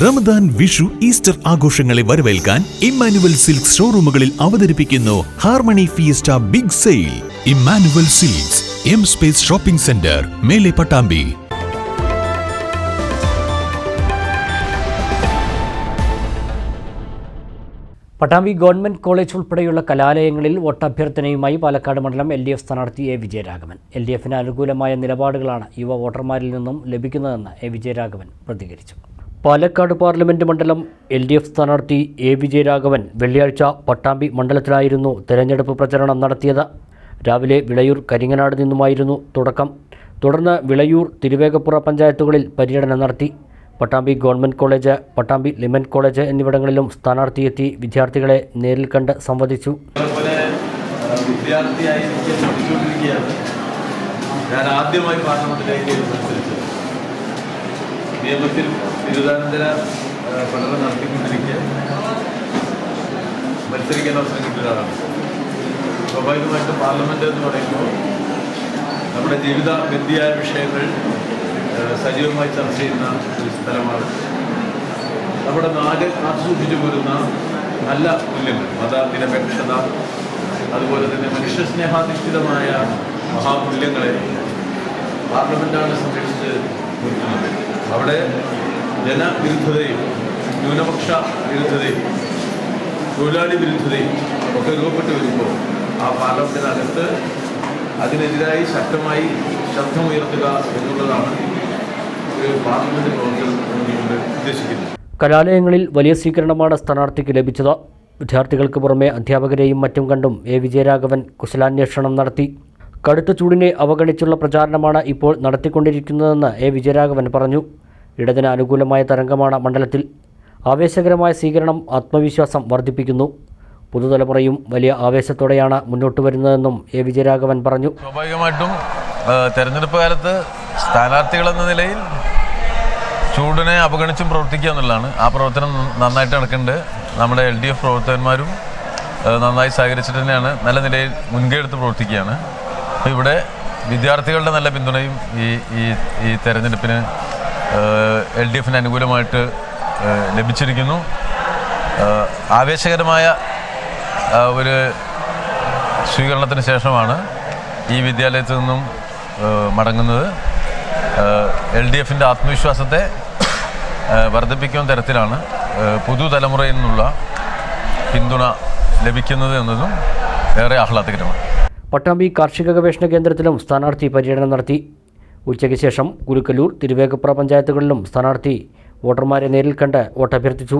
Ramadan Vishu Easter ആഘോഷങ്ങളെ വരവേൽക്കാൻ Emmanuel silks ഷോറൂമുകളിൽ അവതരിപ്പിക്കുന്നു harmony fiesta big sale. Emmanuel Silks M space shopping centre മേലെ പട്ടാമ്പി. പട്ടാമ്പി ഗവൺമെന്റ് കോളേജ് ഉൾപ്പെടെയുള്ള കലാലയങ്ങളിൽ വോട്ടഭ്യർത്ഥനയുമായി പാലക്കാട് മണ്ഡലം എൽ ഡി എഫ് സ്ഥാനാർത്ഥി എ വിജയരാഘവൻ. എൽ ഡി എഫിന് അനുകൂലമായ നിലപാടുകളാണ് യുവ വോട്ടർമാരിൽ നിന്നും ലഭിക്കുന്നതെന്ന് എ വിജയരാഘവൻ പ്രതികരിച്ചു. പാലക്കാട് പാർലമെന്റ് മണ്ഡലം എൽ ഡി എഫ് സ്ഥാനാർത്ഥി എ വിജയരാഘവൻ വെള്ളിയാഴ്ച പട്ടാമ്പി മണ്ഡലത്തിലായിരുന്നു തെരഞ്ഞെടുപ്പ് പ്രചരണം നടത്തിയത്. രാവിലെ വിളയൂർ കരിങ്ങനാട് നിന്നുമായിരുന്നു തുടക്കം. തുടർന്ന് വിളയൂർ തിരുവേഗപ്പുറ പഞ്ചായത്തുകളിൽ പര്യടനം നടത്തി. പട്ടാമ്പി ഗവൺമെന്റ് കോളേജ് പട്ടാമ്പി ലിമൻ കോളേജ് എന്നിവിടങ്ങളിലും സ്ഥാനാർത്ഥിയെത്തി വിദ്യാർത്ഥികളെ നേരിൽ കണ്ട് സംവദിച്ചു. ഞാൻ ആദ്യമായി പാർലമെന്റിലേക്ക് മത്സരിച്ചത് നിയമത്തിൽ ബിരുദാനന്തര പഠനം നടത്തിക്കൊണ്ടിരിക്കുക മത്സരിക്കാൻ അവസരം കിട്ടിയ ഒരാളാണ്. സ്വാഭാവികമായിട്ടും പാർലമെന്റ് എന്ന് പറയുമ്പോൾ നമ്മുടെ ജീവിത ബന്ധിയായ വിഷയങ്ങൾ സജീവമായി ചർച്ച ചെയ്യുന്ന ഒരു സ്ഥലമാണ്. നമ്മുടെ നാട് കാത്തുസൂക്ഷിച്ചു പോരുന്ന നല്ല മൂല്യങ്ങൾ മത നിരപേക്ഷത അതുപോലെ തന്നെ മനുഷ്യസ്നേഹാധിഷ്ഠിതമായ മഹാമൂല്യങ്ങളെ പാർലമെന്റാണ് സംരക്ഷിച്ച് നിർത്തുന്നത് അവിടെ ജനവിരുദ്ധതയും ന്യൂനപക്ഷ വിരുദ്ധതയും തൊഴിലാളി വിരുദ്ധതയും ഒക്കെ രൂപപ്പെട്ട് വരുമ്പോൾ ആ പാർലമെന്റിനകത്ത് അതിനെതിരായി ശക്തമായി ശബ്ദമുയർത്തുക എന്നുള്ളതാണ് ഒരു പ്രവർത്തനം ഉദ്ദേശിക്കുന്നത്. കലാലയങ്ങളിൽ വലിയ സ്വീകരണമാണ് സ്ഥാനാർത്ഥിക്ക് ലഭിച്ചത്. വിദ്യാർത്ഥികൾക്ക് പുറമെ അധ്യാപകരെയും മറ്റും കണ്ടും എ. വിജയരാഘവൻ കുശലാന്വേഷണം നടത്തി. കടുത്ത ചൂടിനെ അവഗണിച്ചുള്ള പ്രചാരണമാണ് ഇപ്പോൾ നടത്തിക്കൊണ്ടിരിക്കുന്നതെന്ന് എ. വിജയരാഘവൻ പറഞ്ഞു. ഇടതിന് അനുകൂലമായ തരംഗമാണ് മണ്ഡലത്തിൽ. ആവേശകരമായ സ്വീകരണം ആത്മവിശ്വാസം വർദ്ധിപ്പിക്കുന്നു. പുതുതലമുറയും വലിയ ആവേശത്തോടെയാണ് മുന്നോട്ട് വരുന്നതെന്നും എ. വിജയരാഘവൻ പറഞ്ഞു. സ്വാഭാവികമായിട്ടും തെരഞ്ഞെടുപ്പ് കാലത്ത് സ്ഥാനാർത്ഥികൾ എന്ന നിലയിൽ ചൂടിനെ അവഗണിച്ചും പ്രവർത്തിക്കുക എന്നുള്ളതാണ്. ആ പ്രവർത്തനം നന്നായിട്ട് നടക്കുന്നുണ്ട്. നമ്മുടെ എൽ ഡി എഫ് പ്രവർത്തകന്മാരും നന്നായി സഹകരിച്ചിട്ട് തന്നെയാണ് നല്ല നിലയിൽ മുൻകൈ എടുത്ത് പ്രവർത്തിക്കുകയാണ് ഇവിടെ വിദ്യാർത്ഥികളുടെ നല്ല പിന്തുണയും ഈ ഈ ഈ തെരഞ്ഞെടുപ്പിന് എൽ ഡി എഫിന് അനുകൂലമായിട്ട് ലഭിച്ചിരിക്കുന്നു. ആവേശകരമായ ഒരു സ്വീകരണത്തിന് ശേഷമാണ് ഈ വിദ്യാലയത്തിൽ നിന്നും മടങ്ങുന്നത്. എൽ ഡി എഫിന്റെ ആത്മവിശ്വാസത്തെ വർദ്ധിപ്പിക്കുന്ന തരത്തിലാണ് പുതുതലമുറയിൽ നിന്നുള്ള പിന്തുണ ലഭിക്കുന്നത് എന്നതും ഏറെ ആഹ്ലാദകരമാണ്. പട്ടാമ്പി കാർഷിക ഗവേഷണ കേന്ദ്രത്തിലും സ്ഥാനാർത്ഥി പര്യടനം നടത്തി. ഉച്ചയ്ക്ക് ശേഷം കുലുക്കല്ലൂർ തിരുവേഗപ്പുറ പഞ്ചായത്തുകളിലും സ്ഥാനാർത്ഥി വോട്ടർമാരെ നേരിൽ കണ്ട് വോട്ടഭ്യർത്ഥിച്ചു.